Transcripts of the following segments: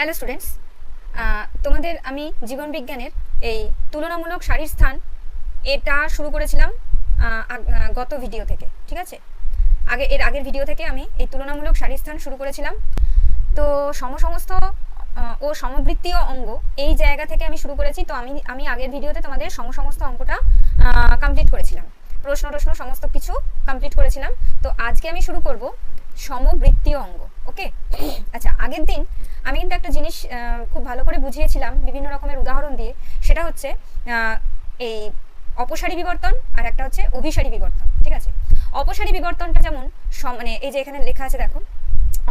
Hello students তোমাদের আমি জীবন বিজ্ঞানের এই তুলনামূলক শাড়ির স্থান এটা শুরু করেছিলাম গত ভিডিও থেকে, ঠিক আছে? আগে, এর আগের ভিডিও থেকে আমি এই তুলনামূলক সারির স্থান শুরু করেছিলাম। তো সমসমস্ত ও সমবৃত্তীয় অঙ্গ এই জায়গা থেকে আমি শুরু করেছি, তো আমি আমি আগের ভিডিওতে তোমাদের সমসমস্ত অঙ্কটা কমপ্লিট করেছিলাম। প্রশ্ন টশ্ন সমস্ত কিছু কমপ্লিট করেছিলাম। তো আজকে আমি শুরু করব সমবৃত্তীয় অঙ্গ ওকে আচ্ছা আগের দিন আমি কিন্তু একটা জিনিস খুব ভালো করে বুঝিয়েছিলাম বিভিন্ন রকমের উদাহরণ দিয়ে। সেটা হচ্ছে এই অপসারী বিবর্তন আর একটা হচ্ছে অভিসারী বিবর্তন, ঠিক আছে? অপসারী বিবর্তনটা যেমন মানে এই যে এখানে লেখা আছে, দেখো,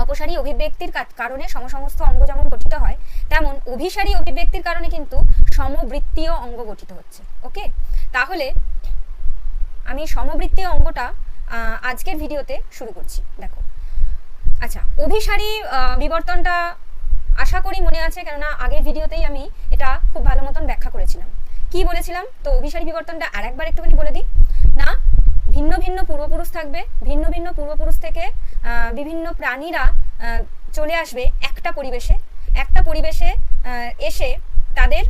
অপসারী অভিব্যক্তির কারণে সমসমস্ত অঙ্গ যেমন গঠিত হয়, তেমন অভিসারী অভিব্যক্তির কারণে কিন্তু সমবৃত্তীয় অঙ্গ গঠিত হচ্ছে, ওকে? তাহলে আমি সমবৃত্তীয় অঙ্গটা আজকের ভিডিওতে শুরু করছি, দেখো। আচ্ছা অভিসারী বিবর্তনটা আশা করি মনে আছে, কেননা আগের ভিডিওতেই আমি এটা খুব ভালো মতন ব্যাখ্যা করেছিলাম। কি বলেছিলাম? তো অভিসারী বিবর্তনটা আরেকবার একটুখানি বলে দিই। না, ভিন্ন ভিন্ন পূর্বপুরুষ থাকবে, ভিন্ন ভিন্ন পূর্বপুরুষ থেকে বিভিন্ন প্রাণীরা চলে আসবে একটা পরিবেশে। একটা পরিবেশে এসে তাদের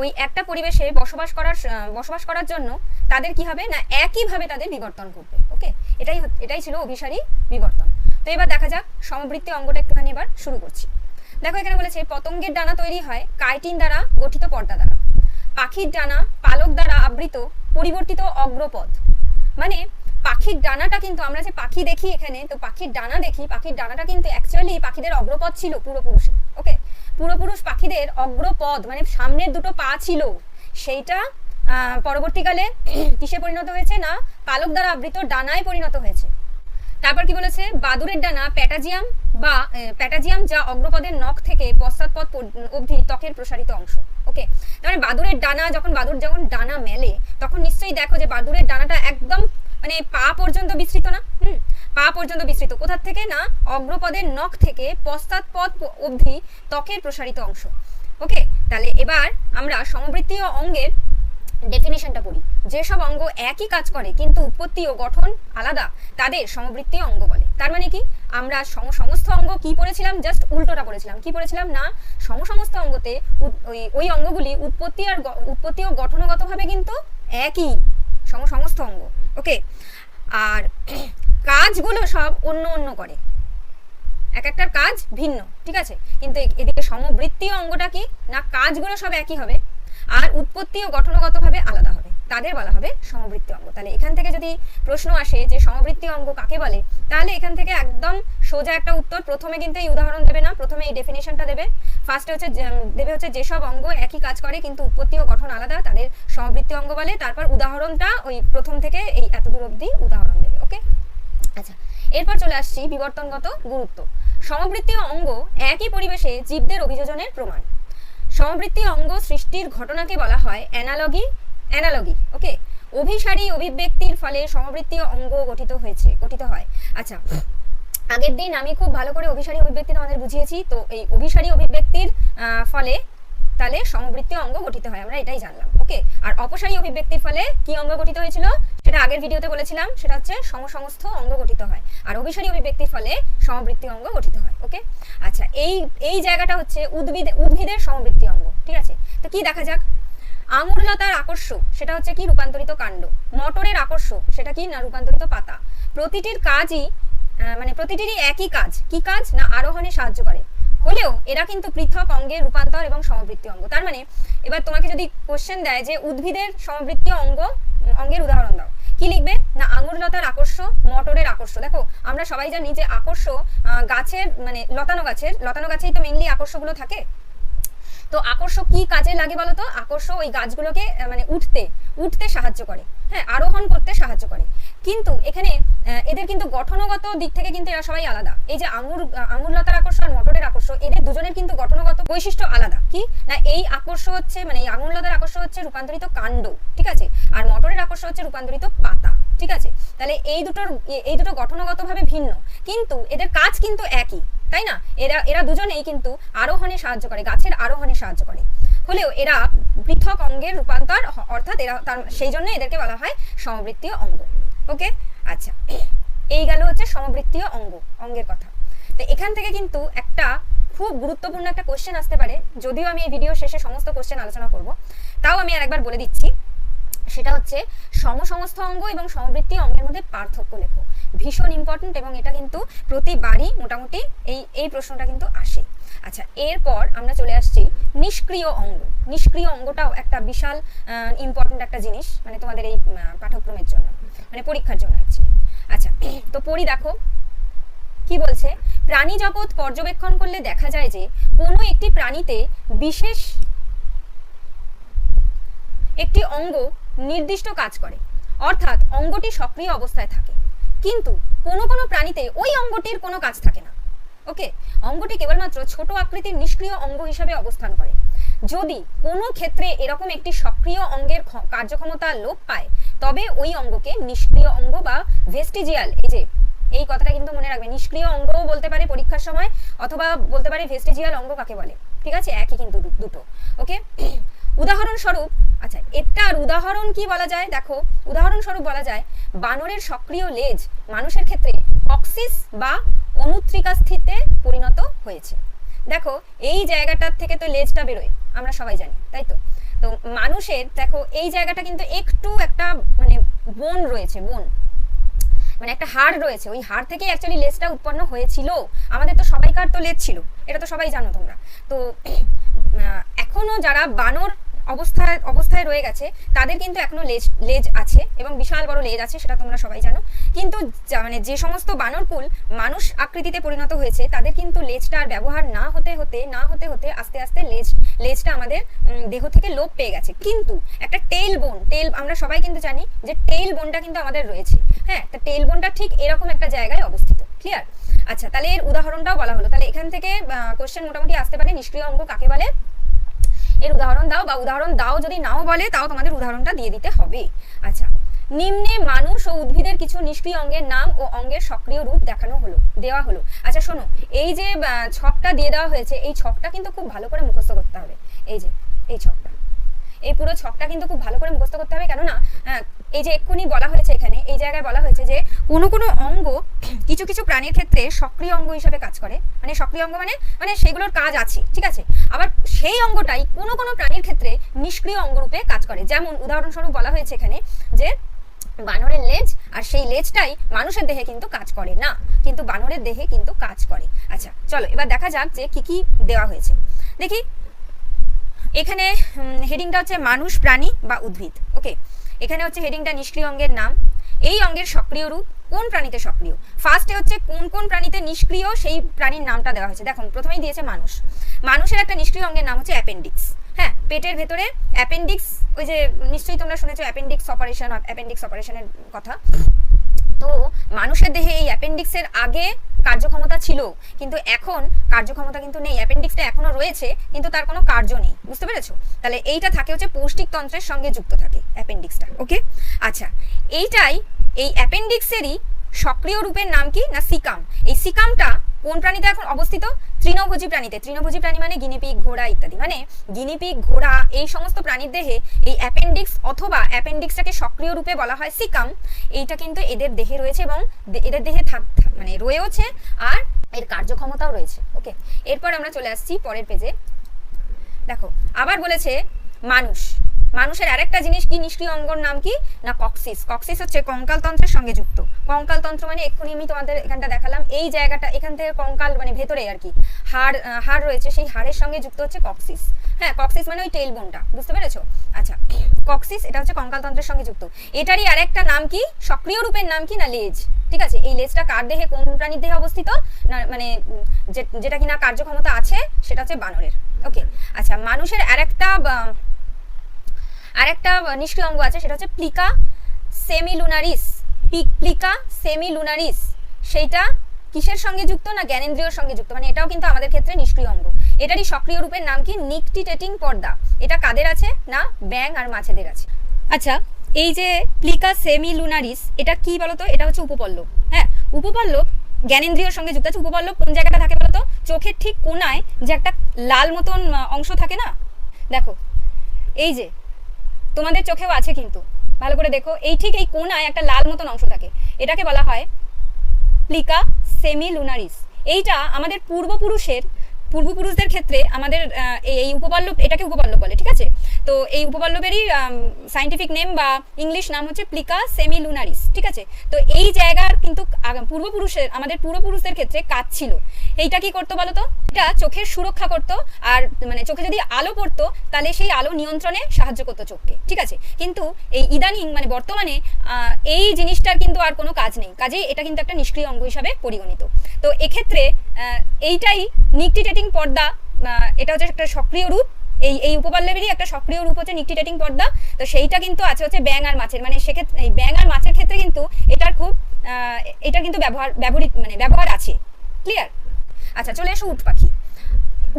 ওই একটা পরিবেশে বসবাস করার বসবাস করার জন্য তাদের কি হবে? না, একইভাবে তাদের বিবর্তন করবে ওকে? এটাই এটাই ছিল অভিসারী বিবর্তন। তো এবার দেখা যাক সমবৃত্তি অঙ্গটা একটুখানি এবার শুরু করছি। দেখো এখানে বলেছে, পতঙ্গের ডানা তৈরি হয় কাইটিন দ্বারা গঠিত পর্দা দ্বারা। পাখির ডানা পালক দ্বারা আবৃত, পরিবর্তিত অগ্রপদ মানে পাখির ডানাটা কিন্তু আমরা যে পাখি দেখি এখানে, তো পাখির ডানা দেখি, পাখির ডানাটা কিন্তু অ্যাকচুয়ালি পাখিদের অগ্রপদ ছিল পূর্বপুরুষে ওকে পূর্বপুরুষ পাখিদের অগ্রপদ মানে সামনের দুটো পা ছিল, সেইটা পরবর্তীকালে কিসে পরিণত হয়েছে না? পালক দ্বারা আবৃত ডানায় পরিণত হয়েছে। তারপর কি বলেছে? বাদুরের ডানা প্যাটাজিয়াম বা প্যাটাজিয়াম যা অগ্রপদের নখ থেকে পশ্চাৎপদ অবধি ত্বকের প্রসারিত অংশ। ওকে তার মানে বাদুরের ডানা যখন বাদুর যখন ডানা মেলে, তখন নিশ্চয়ই দেখো যে বাদুরের ডানাটা একদম মানে পা পর্যন্ত বিস্তৃত না? হুম? পা পর্যন্ত বিস্তৃত। কোথার থেকে না? অগ্রপদের নখ থেকে পশ্চাৎপদ অবধি ত্বকের প্রসারিত অংশ। ওকে তাহলে এবার আমরা সমবৃত্তীয় অঙ্গের ডেফিনেশনটা পড়ি। যেসব অঙ্গ একই কাজ করে, কিন্তু উৎপত্তি ও গঠন আলাদা, তাদের সমবৃত্তীয় অঙ্গ বলে। তার মানে কি? আমরা সম সমস্ত অঙ্গ কি পড়েছিলাম? জাস্ট উল্টোটা পড়েছিলাম। কি পড়েছিলাম? না সম সমস্ত অঙ্গতে ওই অঙ্গগুলি উৎপত্তি আর উৎপত্তি ও গঠনগতভাবে কিন্তু একই সম সমস্ত অঙ্গ। ওকে? আর কাজগুলো সব অন্য অন্য করে। এক একটার কাজ ভিন্ন, ঠিক আছে? কিন্তু এদিকে সমবৃত্তীয় অঙ্গটা কি? না, কাজগুলো সব একই হবে। আর উৎপত্তি ও গঠনগতভাবে আলাদা হবে। তাদের বলা হবে সমবৃত্তি অঙ্গ। তাহলে এখান থেকে যদি প্রশ্ন আসে যে সমবৃত্তি অঙ্গ কাকে বলে, তাহলে এখান থেকে একদম সোজা একটা উত্তর। প্রথমে কিন্তু এই উদাহরণ দেবে না, প্রথমে এই ডেফিনেশনটা দেবে। ফার্স্টে হচ্ছে দেবে হচ্ছে যেসব অঙ্গ একই কাজ করে, কিন্তু উৎপত্তি ও গঠন আলাদা, তাদের সমবৃত্তি অঙ্গ বলে। তারপর উদাহরণটা ওই প্রথম থেকে এই এত দূর অবধি উদাহরণ দেবে, ওকে? আচ্ছা এরপর চলে আসছি বিবর্তনগত গুরুত্ব। সমবৃত্তীয় অঙ্গ একই পরিবেশে জীবদের অভিযোজনের প্রমাণ। সমবৃত্তীয় অঙ্গ সৃষ্টির ঘটনাকে বলা হয় অ্যানালগি অ্যানালগি, ওকে? অভিসারী অভিব্যক্তির ফলে সমবৃত্তি অঙ্গ গঠিত হয়েছে, গঠিত হয়। আচ্ছা আগের দিন আমি খুব ভালো করে অভিসারী অভিব্যক্তি তোমাদের বুঝিয়েছি, তো এই অভিসারী অভিব্যক্তির ফলে তাহলে সমবৃত্তীয় অঙ্গ গঠিত হয়, আমরা এটাই জানলাম ওকে আর অপসারী অভিব্যক্তির ফলে কি অঙ্গ গঠিত হয়েছিল? সেটা আগের ভিডিওতে বলেছিলাম, সেটা হচ্ছে সমসমস্ত অঙ্গ গঠিত হয়, আর অভিসারী অভিব্যক্তির ফলে সমবৃত্তি অঙ্গ গঠিত হয় ওকে আচ্ছা এই এই জায়গাটা হচ্ছে উদ্ভিদ, উদ্ভিদের সমবৃত্তি অঙ্গ, ঠিক আছে? তো কি দেখা যাক? আঙুরলতার আকর্ষ সেটা হচ্ছে কি রূপান্তরিত কাণ্ড? মটরের আকর্ষ সেটা কি না রূপান্তরিত পাতা? প্রতিটির কাজই মানে প্রতিটিরই একই কাজ, কি কাজ? না আরোহণে সাহায্য করে। হলেও এরা কিন্তু পৃথক অঙ্গের রূপান্তর এবং সমবৃত্তি অঙ্গ। তার মানে এবার তোমাকে যদি কোশ্চেন দেয় যে উদ্ভিদের সমবৃত্তীয় অঙ্গ, অঙ্গের উদাহরণ দাও। কি লিখবে? না, আঙুরলতার আকর্ষ, মটরের আকর্ষ। দেখো, আমরা সবাই জানি যে আকর্ষ গাছের মানে লতানো গাছের, লতানো গাছেই তো মেনলি আকর্ষগুলো থাকে। তো আকর্ষ কি কাজে লাগে বলো তো আকর্ষ ওই গাছগুলোকে মানে উঠতে উঠতে সাহায্য করে। হ্যাঁ আরোহণ করতে সাহায্য করে। কিন্তু এখানে এদের কিন্তু গঠনগত দিক থেকে কিন্তু এরা সবাই আলাদা। এই যে আঙুর আঙুরলতার আকর্ষ আর মটরের আকর্ষ এদের দুজনের কিন্তু গঠনগত বৈশিষ্ট্য আলাদা। কি? না, এই আকর্ষ হচ্ছে মানে এই আঙুরলতার আকর্ষ হচ্ছে রূপান্তরিত কাণ্ড, ঠিক আছে? আর মটরের আকর্ষ হচ্ছে রূপান্তরিত পাতা, ঠিক আছে? তাহলে এই দুটোর এই দুটো গঠনগতভাবে ভিন্ন। কিন্তু এদের কাজ কিন্তু একই, তাই না? এরা এরা দুজনেই কিন্তু আরোহণে সাহায্য করে, গাছের আরোহণে সাহায্য করে। হলেও এরা পৃথক অঙ্গের রূপান্তর অর্থাৎ এরা তার, সেই জন্য এদেরকে বলা হয় সমবৃত্তীয় অঙ্গ। ওকে? আচ্ছা এই গেল হচ্ছে সমবৃত্তীয় অঙ্গ, অঙ্গের কথা। তো এখান থেকে কিন্তু একটা খুব গুরুত্বপূর্ণ একটা কোশ্চেন আসতে পারে, যদিও আমি এই ভিডিও শেষে সমস্ত কোশ্চেন আলোচনা করব। তাও আমি আর একবার বলে দিচ্ছি, সেটা হচ্ছে সমসমস্ত অঙ্গ এবং সমবৃত্তি অঙ্গের মধ্যে পার্থক্য লেখো। ভীষণ ইম্পর্টেন্ট এবং এটা কিন্তু প্রতিবারই মোটামুটি এই এই প্রশ্নটা কিন্তু আসে। আচ্ছা এরপর আমরা চলে আসছি নিষ্ক্রিয় অঙ্গ। নিষ্ক্রিয় অঙ্গটাও একটা বিশাল ইম্পর্টেন্ট একটা জিনিস মানে তোমাদের এই পাঠ্যক্রমের জন্য মানে পরীক্ষার জন্য অ্যাকচুয়ালি আচ্ছা তো পড়ি দেখো, কি বলছে? প্রাণী জগৎ পর্যবেক্ষণ করলে দেখা যায় যে, কোনো একটি প্রাণীতে বিশেষ একটি অঙ্গ নির্দিষ্ট কাজ করে, অর্থাৎ অঙ্গটি সক্রিয় অবস্থায় থাকে। কিন্তু কোনো কোনো প্রাণীতে ওই অঙ্গটির কোনো কাজ থাকে না। ওকে অঙ্গটি কেবলমাত্র ছোট আকৃতির নিষ্ক্রিয় অঙ্গ হিসাবে অবস্থান করে। যদি কোনো ক্ষেত্রে এরকম একটি সক্রিয় অঙ্গের কার্যক্ষমতা লোপ পায়, তবে ওই অঙ্গকে নিষ্ক্রিয় অঙ্গ বা ভেস্টিজিয়াল এই যে, এই কথাটা কিন্তু মনে রাখবে, নিষ্ক্রিয় অঙ্গও বলতে পারে পরীক্ষার সময়, অথবা বলতে পারে ভেস্টিজিয়াল অঙ্গ কাকে বলে। ঠিক আছে? একই কিন্তু দুটো। ওকে উদাহরণস্বরূপ আচ্ছা এটার উদাহরণ কি বলা যায়? দেখো, উদাহরণস্বরূপ বলা যায়, বানরের সক্রিয় লেজ মানুষের ক্ষেত্রে অক্সিস বা অনুত্রিকা স্থিতে পরিণত হয়েছে। দেখো, এই জায়গাটার থেকে তো লেজটা বেরোয়, আমরা সবাই জানি, তাই তো? তো মানুষের, দেখো, এই জায়গাটা কিন্তু একটু একটা মানে বোন রয়েছে, বোন। মানে একটা হাড় রয়েছে, ওই হাড় থেকেই অ্যাকচুয়ালি লেজটা উৎপন্ন হয়েছিল। আমাদের তো সবাইকার তো লেজ ছিল, এটা তো সবাই জানো তোমরা। তো এখনও যারা বানর অবস্থায় অবস্থায় রয়ে গেছে। তাদের কিন্তু এখনও লেজ লেজ আছে এবং বিশাল বড় লেজ আছে, সেটা তোমরা সবাই জানো। কিন্তু মানে যে সমস্ত বানরকুল মানুষ আকৃতিতে পরিণত হয়েছে, তাদের কিন্তু লেজটা আর ব্যবহার না হতে হতে, না হতে হতে আস্তে আস্তে লেজ, লেজটা আমাদের দেহ থেকে লোপ পেয়ে গেছে। কিন্তু একটা টেল বোন, টেল, আমরা সবাই কিন্তু জানি যে টেল বোনটা কিন্তু আমাদের রয়েছে। হ্যাঁ তা টেল বোনটা ঠিক এরকম একটা জায়গায় অবস্থিত। ক্লিয়ার আচ্ছা তাহলে এর উদাহরণটাও বলা হলো। তাহলে এখান থেকে কোশ্চেন মোটামুটি আসতে পারে, নিষ্ক্রিয় অঙ্গ কাকে বলে? এর উদাহরণ দাও বা উদাহরণ দাও যদি নাও বলে, তাও তোমাদের উদাহরণটা দিয়ে দিতে হবে। আচ্ছা নিম্নে মানুষ ও উদ্ভিদের কিছু নিষ্ক্রিয় অঙ্গের নাম ও অঙ্গের সক্রিয় রূপ দেখানো হলো, দেওয়া হলো। আচ্ছা শোনো, এই যে ছকটা দিয়ে দেওয়া হয়েছে, এই ছকটা কিন্তু খুব ভালো করে মুখস্থ করতে হবে। এই যে, এই ছকটা। এই পুরো ছকটা কিন্তু খুব ভালো করে মুখস্থ করতে হবে। কেননা এই যে এক্ষুনি বলা হয়েছে এখানে, এই জায়গায় বলা হয়েছে যে কোনো কোনো অঙ্গ কিছু কিছু প্রাণীর ক্ষেত্রে সক্রিয় অঙ্গ হিসাবে কাজ করে। মানে সক্রিয় অঙ্গ মানে মানে সেগুলোর কাজ আছে, ঠিক আছে? আবার সেই অঙ্গটাই কোনো কোনো প্রাণীর ক্ষেত্রে নিষ্ক্রিয় অঙ্গ রূপে কাজ করে। যেমন উদাহরণস্বরূপ বলা হয়েছে এখানে যে বানরের লেজ, আর সেই লেজটাই মানুষের দেহে কিন্তু কাজ করে না। কিন্তু বানরের দেহে কিন্তু কাজ করে। আচ্ছা চলো এবার দেখা যাক যে কি কি দেওয়া হয়েছে। দেখি এখানে হেডিংটা হচ্ছে মানুষ, প্রাণী বা উদ্ভিদ। ওকে এখানে হচ্ছে হেডিংটা নিষ্ক্রিয় অঙ্গের নাম। এই অঙ্গের সক্রিয় রূপ কোন প্রাণীতে সক্রিয়? ফার্স্টে হচ্ছে কোন কোন প্রাণীতে নিষ্ক্রিয় সেই প্রাণীর নামটা দেওয়া হয়েছে। দেখুন, প্রথমেই দিয়েছে মানুষ। মানুষের একটা নিষ্ক্রিয় অঙ্গের নাম হচ্ছে অ্যাপেন্ডিক্স হ্যাঁ পেটের ভেতরে অ্যাপেন্ডিক্স ওই যে নিশ্চয়ই তোমরা শুনেছো অ্যাপেন্ডিক্স অপারেশন অ্যাপেন্ডিক্স অপারেশনের কথা। তো মানুষের দেহে এই অ্যাপেন্ডিক্সের আগে কার্যক্ষমতা ছিল, কিন্তু এখন কার্যক্ষমতা কিন্তু নেই। অ্যাপেন্ডিক্সটা এখনও রয়েছে, কিন্তু তার কোনো কার্য নেই। বুঝতে পেরেছ? তাহলে এইটা থাকে হচ্ছে পৌষ্টিক তন্ত্রের সঙ্গে যুক্ত থাকে অ্যাপেন্ডিক্সটা, ওকে? আচ্ছা এইটাই এই অ্যাপেন্ডিক্সেরই সক্রিয় রূপের নাম কি? না, সিকাম। এই সিকামটা কোন প্রাণীতে এখন অবস্থিত? তৃণভোজী প্রাণীতে। তৃণভোজী প্রাণী মানে গিনিপিগ ঘোড়া ইত্যাদি। মানে গিনিপিগ ঘোড়া, এই সমস্ত প্রাণীর দেহে এই অ্যাপেন্ডিক্স অথবা অ্যাপেন্ডিক্সটাকে সক্রিয় রূপে বলা হয় সিকাম। এইটা কিন্তু এদের দেহে রয়েছে এবং এদের দেহে থাক মানে রয়েওছে আর এর কার্যক্ষমতাও রয়েছে। ওকে? এরপর আমরা চলে আসছি পরের পেজে দেখো, আবার বলেছে মানুষ। মানুষের আরেকটা জিনিস কি? নিষ্ক্রিয় অঙ্গর নাম কি? না, কক্সিস। কক্সিস হচ্ছে কঙ্কাল তন্ত্রের সঙ্গে যুক্ত। কঙ্কাল তন্ত্র মানে এক্ষুনি আমি তোমাদের এখানটা দেখালাম। এই জায়গাটা, এখান থেকে কঙ্কাল মানে ভেতরে আর কি, হাড় হাড় রয়েছে, সেই হাড়ের সঙ্গে যুক্ত হচ্ছে কক্সিস। হ্যাঁ কক্সিস মানে ওই টেল বোনটা বুঝতে পেরেছ? আচ্ছা কক্সিস, এটা হচ্ছে কঙ্কাল তন্ত্রের সঙ্গে যুক্ত। এটারই আরেকটা নাম কি? সক্রিয় রূপের নাম কি? না, লেজ। ঠিক আছে? এই লেজটা কার দেহে, কোন প্রাণীর দেহে অবস্থিত? না মানে যেটা কিনা কার্যক্ষমতা আছে, সেটা হচ্ছে বানরের। ওকে আচ্ছা মানুষের আরেকটা বা- আরেকটা নিষ্ক্রিয় অঙ্গ আছে, সেটা হচ্ছে প্লিকা সেমিলুনারিস। প্লিকা সেমিলুনারিস, সেইটা কিসের সঙ্গে যুক্ত না জ্ঞানেন্দ্রিয়র সঙ্গে যুক্ত? মানে এটাও কিন্তু আমাদের ক্ষেত্রে নিষ্ক্রিয় অঙ্গ। এটারই সক্রিয় রূপের নাম কি? নিকটিটেটিং পর্দা। এটা কাদের আছে? না ব্যাং আর মাছেদের আছে। আচ্ছা এই যে প্লিকা সেমিলুনারিস, এটা কি বলতো? এটা হচ্ছে উপপল্লব। হ্যাঁ উপপল্লব জ্ঞানেন্দ্রিয়র সঙ্গে যুক্ত আছে। উপপল্লব কোন জায়গাটা থাকে বলতো? চোখের ঠিক কোনায় যে একটা লাল মতন অংশ থাকে না? দেখো, এই যে তোমাদের চোখেও আছে কিন্তু। ভালো করে দেখো, এই ঠিক এই কোনায় একটা লাল মতন অংশ থাকে। এটাকে বলা হয় প্লিকা সেমি লুনারিস এইটা আমাদের পূর্বপুরুষের, পূর্বপুরুষদের ক্ষেত্রে আমাদের এই উপপল্লব, এটাকে উপপল্লব বলে, ঠিক আছে? তো এই উপপল্লবেরই সাইন্টিফিক নেম বা ইংলিশ নাম হচ্ছে প্লিকা সেমিলুনারিস, ঠিক আছে? তো এই জায়গার কিন্তু পূর্বপুরুষের আমাদের পূর্বপুরুষদের ক্ষেত্রে কাজ ছিল। এইটা কি করতো বলো তো? এটা চোখের সুরক্ষা করতো আর মানে চোখে যদি আলো পড়তো, তাহলে সেই আলো নিয়ন্ত্রণে সাহায্য করতো চোখকে, ঠিক আছে? কিন্তু এই ইদানিং মানে বর্তমানে এই জিনিসটার কিন্তু আর কোনো কাজ নেই। কাজেই এটা কিন্তু একটা নিষ্ক্রিয় অঙ্গ হিসাবে পরিগণিত। তো এক্ষেত্রে এইটাই নিকটিটেটিং পর্দা এটা হচ্ছে একটা সক্রিয় রূপ। এই এই উপপাল্লবেরই একটা সক্রিয় রূপ হচ্ছে নিকটিটেটিং পর্দা। তো সেইটা কিন্তু আছে হচ্ছে ব্যাং আর মাছের। মানে সেক্ষেত্রে এই ব্যাং আর মাছের ক্ষেত্রে কিন্তু এটার খুব এটার কিন্তু ব্যবহার, ব্যবহৃত মানে ব্যবহার আছে। ক্লিয়ার আচ্ছা চলে এসো উট পাখি।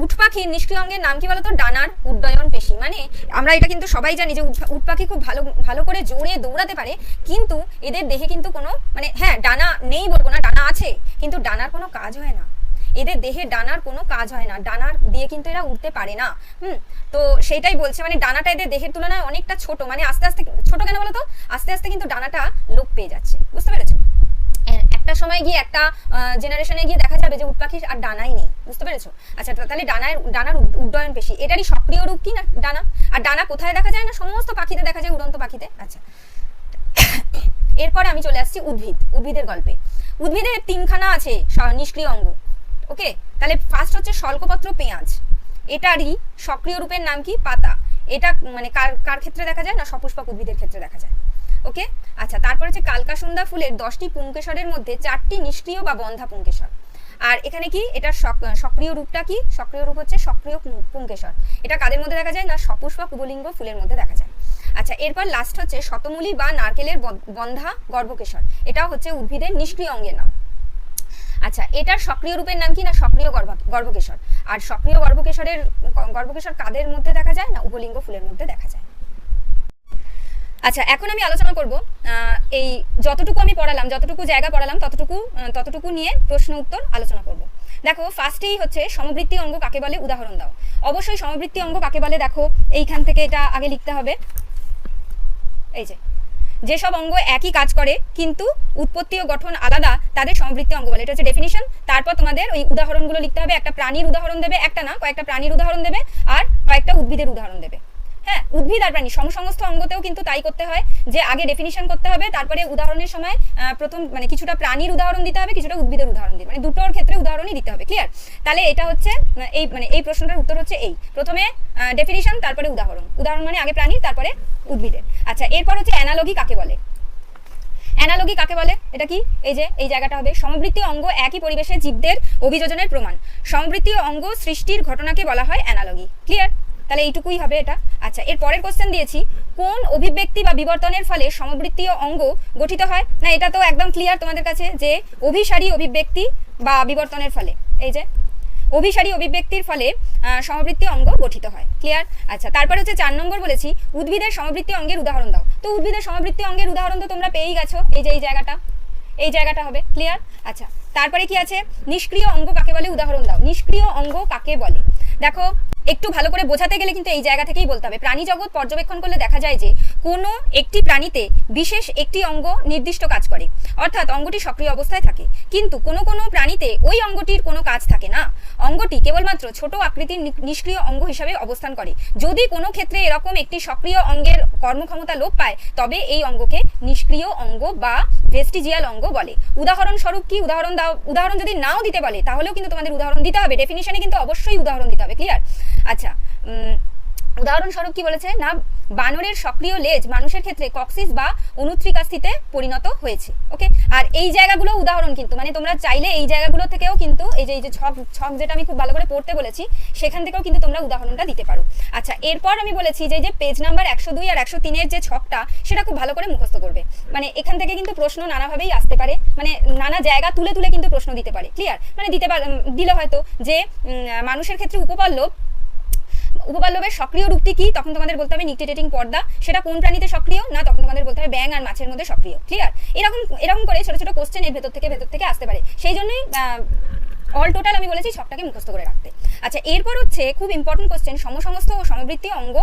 উট পাখির নিষ্ক্রিয় অঙ্গের নাম কি বলতো? ডানার উড্ডয়ন পেশি। মানে আমরা এটা কিন্তু সবাই জানি যে উট পাখি খুব ভালো ভালো করে জোরে দৌড়াতে পারে, কিন্তু এদের দেহে কিন্তু কোনো মানে হ্যাঁ ডানা নেই বলব না, ডানা আছে, কিন্তু ডানার কোনো কাজ হয় না। এদের দেহে ডানার কোনো কাজ হয় না ডানার দিয়ে কিন্তু এরা উঠতে পারে না। হুম, তো সেটাই বলছে মানে ডানাটা এদের দেহের তুলনায় অনেকটা ছোট মানে আস্তে আস্তে, ছোট কেন বলতো? আস্তে আস্তে কিন্তু ডানাটা লোপ পেয়ে যাচ্ছে। বুঝতে পেরেছ? একটা সময় গিয়ে একটা জেনারেশনে গিয়ে দেখা যাবে যে উট পাখির আর ডানাই নেই, বুঝতে পেরেছ? আচ্ছা তাহলে ডানায় ডানার উড্ডয়ন পেশি, এটারই সক্রিয় রূপ কি না, ডানা? আর ডানা কোথায় দেখা যায় না? সমস্ত পাখিতে দেখা যায়, উড়ন্ত পাখিতে? আচ্ছা। এরপরে আমি চলে আসছি উদ্ভিদ, উদ্ভিদের গল্পে। উদ্ভিদের তিনখানা আছে নিষ্ক্রিয় অঙ্গ, ওকে? তাহলে ফার্স্ট হচ্ছে স্বল্পপত্র পেঁয়াজ, এটারই সক্রিয় রূপের নাম কি? পাতা। এটা মানে কার কার ক্ষেত্রে দেখা যায় না? সপুষ্পক উদ্ভিদের ক্ষেত্রে দেখা যায়। ওকে আচ্ছা তারপর হচ্ছে কালকাসুন্দা ফুলের দশটি পুঙ্কেশ্বরের মধ্যে চারটি নিষ্ক্রিয় বা বন্ধা পুঙ্কেশ্বর। আর এখানে কি? এটা সক- সক্রিয় রূপটা কি? সক্রিয় রূপ হচ্ছে সক্রিয় পুঙ্কেশ্বর। এটা কাদের মধ্যে দেখা যায়? না সপুষ্পক উবলিঙ্গ ফুলের মধ্যে দেখা যায়। আচ্ছা এরপর লাস্ট হচ্ছে শতমূলি বা নারকেলের বন- বন্ধা গর্ভকেশর। এটা হচ্ছে উদ্ভিদের নিষ্ক্রিয় অঙ্গের নাম। আচ্ছা এটার সক্রিয় রূপের নাম কি? না, সক্রিয় গর্ভ, গর্ভকেশর। আর সক্রিয় গর্ভকেশরের, গর্ভকেশর কাদের মধ্যে দেখা যায়? না, উপলিঙ্গ ফুলের মধ্যে দেখা যায়। আচ্ছা এখন আমি আলোচনা করব এই যতটুকু আমি পড়ালাম, যতটুকু জায়গা পড়ালাম, ততটুকু ততটুকু নিয়ে প্রশ্ন উত্তর আলোচনা করব। দেখো ফার্স্টেই হচ্ছে সমবৃত্তি অঙ্গ কাকে বলে? উদাহরণ দাও। অবশ্যই সমবৃত্তি অঙ্গ কাকে বলে? দেখো, এইখান থেকে এটা আগে লিখতে হবে। এই যে, যেসব অঙ্গ একই কাজ করে, কিন্তু উৎপত্তি ও গঠন আলাদা, তাদের সমবৃত্তি অঙ্গ বলে। এটা হচ্ছে ডেফিনিশন তারপর তোমাদের ওই উদাহরণগুলো লিখতে হবে। একটা প্রাণীর উদাহরণ দেবে, একটা না, কয়েকটা প্রাণীর উদাহরণ দেবে, আর কয়েকটা উদ্ভিদের উদাহরণ দেবে। হ্যাঁ উদ্ভিদ আর প্রাণী সমসমস্ত অঙ্গতেও কিন্তু তাই করতে হয় যে আগে ডেফিনিশন করতে হবে, তারপরে উদাহরণের সময় প্রথম মানে কিছুটা প্রাণীর উদাহরণ দিতে হবে, কিছুটা উদ্ভিদের উদাহরণ দিতে মানে দুটোর ক্ষেত্রে উদাহরণই দিতে হবে ক্লিয়ার তাহলে এটা হচ্ছে এই মানে এই প্রশ্নটার উত্তর হচ্ছে এই। প্রথমে ডেফিনিশন তারপরে উদাহরণ। উদাহরণ মানে আগে প্রাণীর তারপরে উদ্ভিদের। আচ্ছা এরপর হচ্ছে অ্যানালগি কাকে বলে? অ্যানালগি কাকে বলে? এটা কি? এই যে, এই জায়গাটা হবে। সমবৃত্তি অঙ্গ একই পরিবেশে জীবদের অভিযোজনের প্রমাণ। সমবৃত্তি অঙ্গ সৃষ্টির ঘটনাকে বলা হয় অ্যানালগি ক্লিয়ার তাহলে এইটুকুই হবে এটা। আচ্ছা এর পরের কোশ্চেন দিয়েছি, কোন অভিব্যক্তি বা বিবর্তনের ফলে সমবৃত্তীয় অঙ্গ গঠিত হয়? না, এটা তো একদম ক্লিয়ার তোমাদের কাছে যে অভিসারী অভিব্যক্তি বা বিবর্তনের ফলে। এই যে, অভিসারী অভিব্যক্তির ফলে সমবৃত্তি অঙ্গ গঠিত হয়। ক্লিয়ার আচ্ছা তারপরে হচ্ছে চার নম্বর বলেছি, উদ্ভিদের সমবৃত্তি অঙ্গের উদাহরণ দাও। তো উদ্ভিদের সমবৃত্তি অঙ্গের উদাহরণ তো তোমরা পেয়েই গেছো, এই যে, এই জায়গাটা। এই জায়গাটা হবে ক্লিয়ার আচ্ছা তারপরে কি আছে? নিষ্ক্রিয় অঙ্গ কাকে বলে? উদাহরণ দাও। নিষ্ক্রিয় অঙ্গ কাকে বলে? দেখো, একটু ভালো করে বোঝাতে গেলে কিন্তু এই জায়গা থেকেই বলতে হবে। প্রাণী জগৎ পর্যবেক্ষণ করলে দেখা যায় যে, কোনো একটি প্রাণীতে বিশেষ একটি অঙ্গ নির্দিষ্ট কাজ করে। অর্থাৎ অঙ্গটি সক্রিয় অবস্থায় থাকে। কিন্তু কোনো কোনো প্রাণীতে ওই অঙ্গটির কোনো কাজ থাকে না। অঙ্গটি কেবলমাত্র ছোট আকৃতির নিষ্ক্রিয় অঙ্গ হিসাবে অবস্থান করে। যদি কোনো ক্ষেত্রে এরকম একটি সক্রিয় অঙ্গের কর্মক্ষমতা লোপ পায়, তবে এই অঙ্গকে নিষ্ক্রিয় অঙ্গ বা ভেস্টিজিয়াল অঙ্গ বলে। উদাহরণস্বরূপ কি উদাহরণ উদাহরণ যদি নাও দিতে পারে, তাহলেও কিন্তু তোমাদের উদাহরণ দিতে হবে। ডেফিনিশনে কিন্তু অবশ্যই উদাহরণ দিতে হবে ক্লিয়ার আচ্ছা উদাহরণস্বরূপ কি বলেছে? না, বানরের সক্রিয় লেজ মানুষের ক্ষেত্রে কক্সিস বা অনুত্রিকাস্থিতে পরিণত হয়েছে, ওকে? আর এই জায়গাগুলো উদাহরণ কিন্তু মানে তোমরা চাইলে এই জায়গাগুলো থেকেও কিন্তু এই যে এই যে ছক ছক যেটা আমি খুব ভালো করে পড়তে বলেছি, সেখান থেকেও কিন্তু তোমরা উদাহরণটা দিতে পারো। আচ্ছা এরপর আমি বলেছি যে যে পেজ নাম্বার একশো দুই আর একশো তিনের যে ছকটা, সেটা খুব ভালো করে মুখস্থ করবে। মানে এখান থেকে কিন্তু প্রশ্ন নানাভাবেই আসতে পারে মানে নানা জায়গা তুলে তুলে কিন্তু প্রশ্ন দিতে পারে ক্লিয়ার মানে দিতে পার দিলে হয়তো যে মানুষের ক্ষেত্রে উপপল্লব উপপল্লবের সক্রিয় রূপটি কি? তখন তোমাদের বলতে হবে নিকটেটিং পর্দা। সেটা কোন প্রাণীতে সক্রিয়? না, তখন তোমাদের বলতে হবে ব্যাং আর মাছের মধ্যে সক্রিয়। ক্লিয়ার এরকম এরকম করে ছোট ছোট কোশ্চেন এর ভেতর থেকে ভেতর থেকে আসতে পারে। সেই জন্যই অল টোটাল আমি বলেছি সবটাকে মুখস্থ করে রাখতে। আচ্ছা এরপর হচ্ছে খুব ইম্পর্টেন্ট কোশ্চেন সমসমস্ত ও সমবৃত্তি অঙ্গ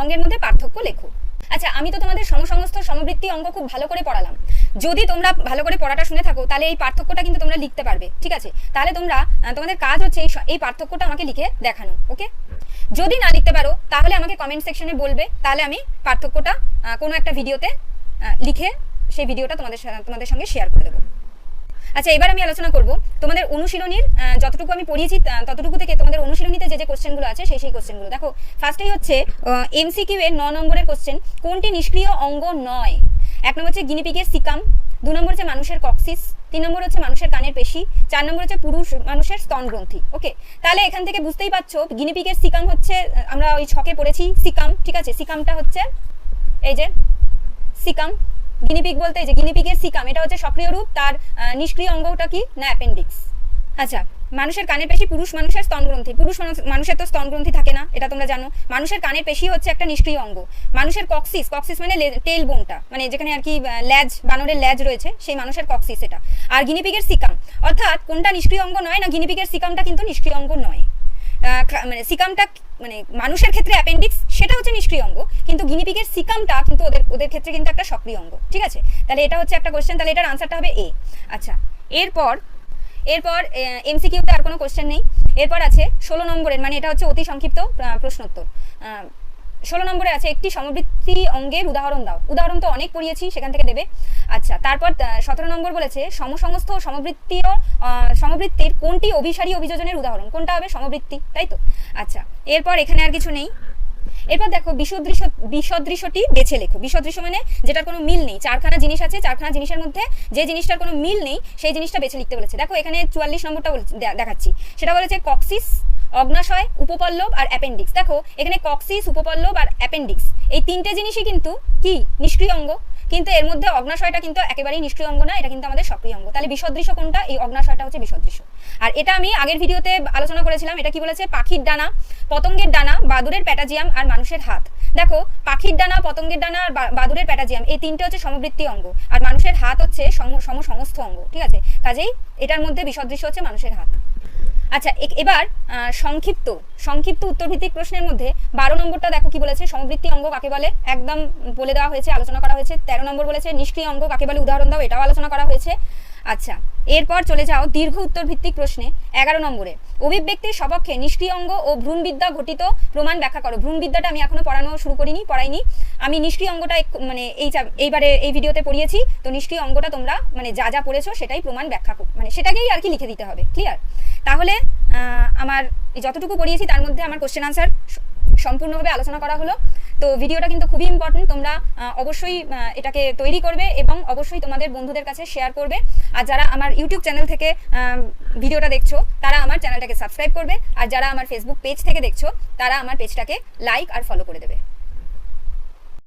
অঙ্গের মধ্যে পার্থক্য লেখো। আচ্ছা আমি তো তোমাদের সমসংস্থ সমবৃত্তি অঙ্গ খুব ভালো করে পড়ালাম। যদি তোমরা ভালো করে পড়াটা শুনে থাকো, তাহলে এই পার্থক্যটা কিন্তু তোমরা লিখতে পারবে, ঠিক আছে? তাহলে তোমরা তোমাদের কাজ হচ্ছে এই পার্থক্যটা আমাকে লিখে দেখানো, ওকে? যদি না লিখতে পারো, তাহলে আমাকে কমেন্ট সেকশনে বলবে, তাহলে আমি পার্থক্যটা কোনো একটা ভিডিওতে লিখে সেই ভিডিওটা তোমাদের তোমাদের সঙ্গে শেয়ার করে দেবো। আচ্ছা এবার আমি আলোচনা করব। তোমাদের অনুশীলনীর যতটুকু আমি পড়িয়েছি ততটুকু থেকে তোমাদের অনুশীলনীতে যে যে কোশ্চেনগুলো আছে, সেই সেই কোশ্চেনগুলো। দেখো ফার্স্টেই হচ্ছে এমসিকিউ এর ন নম্বরের কোশ্চেন, কোনটি নিষ্ক্রিয় অঙ্গ নয়? এক নম্বর হচ্ছে গিনিপিগের সিকাম, দু নম্বর হচ্ছে মানুষের কক্সিস, তিন নম্বর হচ্ছে মানুষের কানের পেশি, চার নম্বর হচ্ছে পুরুষ, মানুষের স্তন গ্রন্থি ওকে তাহলে এখান থেকে বুঝতেই পারছ, গিনিপিগের সিকাম হচ্ছে, আমরা ওই ছকে পড়েছি, সিকাম, ঠিক আছে? সিকামটা হচ্ছে, এই যে, সিকাম গিনিপিগ বলতে যে গিনিপিগের সিকাম এটা হচ্ছে সক্রিয় রূপ, তার নিষ্ক্রিয় অঙ্গটা কি? না অ্যাপেন্ডিক্স আচ্ছা মানুষের কানের পেশি পুরুষ, মানুষের স্তন গ্রন্থি। পুরুষ মানুষের তো স্তন গ্রন্থি থাকে না, এটা তোমরা জানো। মানুষের কানের পেশি হচ্ছে একটা নিষ্ক্রিয় অঙ্গ। মানুষের কক্সিস কক্সিস মানে টেল বোনটা মানে যেখানে আর কি ল্যাজ বানরের ল্যাজ রয়েছে, সেই মানুষের কক্সিস এটা। আর গিনিপিগের সিকাম অর্থাৎ কোনটা নিষ্ক্রিয় অঙ্গ নয়, না গিনিপিগের সিকামটা কিন্তু নিষ্ক্রিয় অঙ্গ নয়। মানে সিকামটা মানে মানুষের ক্ষেত্রে অ্যাপেন্ডিক্স সেটা হচ্ছে নিষ্ক্রিয় অঙ্গ, কিন্তু গিনিপিকের সিকামটা কিন্তু ওদের ওদের ক্ষেত্রে কিন্তু একটা সক্রিয় অঙ্গ, ঠিক আছে? তাহলে এটা হচ্ছে একটা কোয়েশ্চেন তাহলে এটার আনসারটা হবে এ আচ্ছা এরপর এরপর এমসিকিউতে আর কোনো কোয়েশ্চেন নেই। এরপর আছে ষোলো নম্বরের মানে এটা হচ্ছে অতি সংক্ষিপ্ত প্রশ্নোত্তর। ষোলো নম্বরে আছে একটি সমবৃত্তি অঙ্গের উদাহরণ দাও। উদাহরণ তো অনেক পড়িয়েছি, সেখান থেকে দেবে। আচ্ছা তারপর সতেরো নম্বর বলেছে, সমসংস্থ সমবৃত্তীয় সমবৃত্তির কোনটি অভিসারী অভিযোজনের উদাহরণ? কোনটা হবে সমবৃত্তি? তাই তো? আচ্ছা এরপর এখানে আর কিছু নেই। এরপর দেখো বিসদৃশ্য বিসদৃশ্যটি বেছে লেখো। বিসদৃশ্য মানে যেটার কোনো মিল নেই। চারখানা জিনিস আছে, চারখানা জিনিসের মধ্যে যে জিনিসটার কোনো মিল নেই, সেই জিনিসটা বেছে লিখতে বলেছে। দেখো এখানে চুয়াল্লিশ নম্বরটা দেখাচ্ছি। সেটা বলেছে কক্সিস, অগ্নাশয়, উপপল্লব আর অ্যাপেন্ডিক্স। দেখো এখানে কক্সিস, উপপল্লব আর অ্যাপেন্ডিক্স। এই তিনটে জিনিসই কিন্তু কি? নিষ্ক্রিয় অঙ্গ। কিন্তু এর মধ্যে অগ্নাশয়টা কিন্তু একেবারেই নিষ্ক্রিয় অঙ্গ না, এটা কিন্তু আমাদের সক্রিয় অঙ্গ। তাহলে বিসদৃশ্য কোনটা? এই অগ্নাশয়টা হচ্ছে বিসদৃশ্য আর এটা আমি আগের ভিডিওতে আলোচনা করেছিলাম, এটা কি বলেছে? পাখির ডানা, পতঙ্গের ডানা বাদুরের প্যাটাজিয়াম আর মানুষের হাত। দেখো, পাখির ডানা, পতঙ্গের ডানা আর বাদুরের প্যাটাজিয়াম, এই তিনটে হচ্ছে সমবৃত্তি অঙ্গ। আর মানুষের হাত হচ্ছে সম সম সমস্ত অঙ্গ, ঠিক আছে? কাজেই এটার মধ্যে বিসদৃশ্য হচ্ছে মানুষের হাত। আচ্ছা এবার সংক্ষিপ্ত সংক্ষিপ্ত উত্তরভিত্তিক প্রশ্নের মধ্যে বারো নম্বরটা দেখো কি বলেছে? সমবৃত্তি অঙ্গ কাকে বলে? একদম বলে দেওয়া হয়েছে, আলোচনা করা হয়েছে। তেরো নম্বর বলেছে, নিষ্ক্রিয় অঙ্গ কাকে বলে? উদাহরণ দাও, এটাও আলোচনা করা হয়েছে। আচ্ছা এরপর চলে যাও দীর্ঘ উত্তর ভিত্তিক প্রশ্নে, এগারো নম্বরে। অভিব্যক্তির সপক্ষে নিষ্ক্রিয় অঙ্গ ও ভ্রূণবিদ্যা ঘটিত প্রমাণ ব্যাখ্যা করো। ভ্রূণবিদ্যাটা আমি এখনও পড়ানো শুরু করিনি, পড়াইনি। আমি নিষ্ক্রিয় অঙ্গটা মানে এই এইবারে এই ভিডিওতে পড়িয়েছি। তো নিষ্ক্রিয় অঙ্গটা তোমরা মানে যা যা পড়েছো সেটাই প্রমাণ ব্যাখ্যা মানে সেটাকেই আর কি লিখে দিতে হবে ক্লিয়ার তাহলে আমার যতটুকু পড়িয়েছি তার মধ্যে আমার কোশ্চেন আনসার সম্পূর্ণভাবে আলোচনা করা হলো। তো ভিডিওটা কিন্তু খুবই ইম্পর্টেন্ট তোমরা অবশ্যই এটাকে তৈরি করবে এবং অবশ্যই তোমাদের বন্ধুদের কাছে শেয়ার করবে। আর যারা আমার ইউটিউব চ্যানেল থেকে ভিডিওটা দেখছ, তারা আমার চ্যানেলটাকে সাবস্ক্রাইব করবে। আর যারা আমার ফেসবুক পেজ থেকে দেখছ, তারা আমার পেজটাকে লাইক আর ফলো করে দেবে।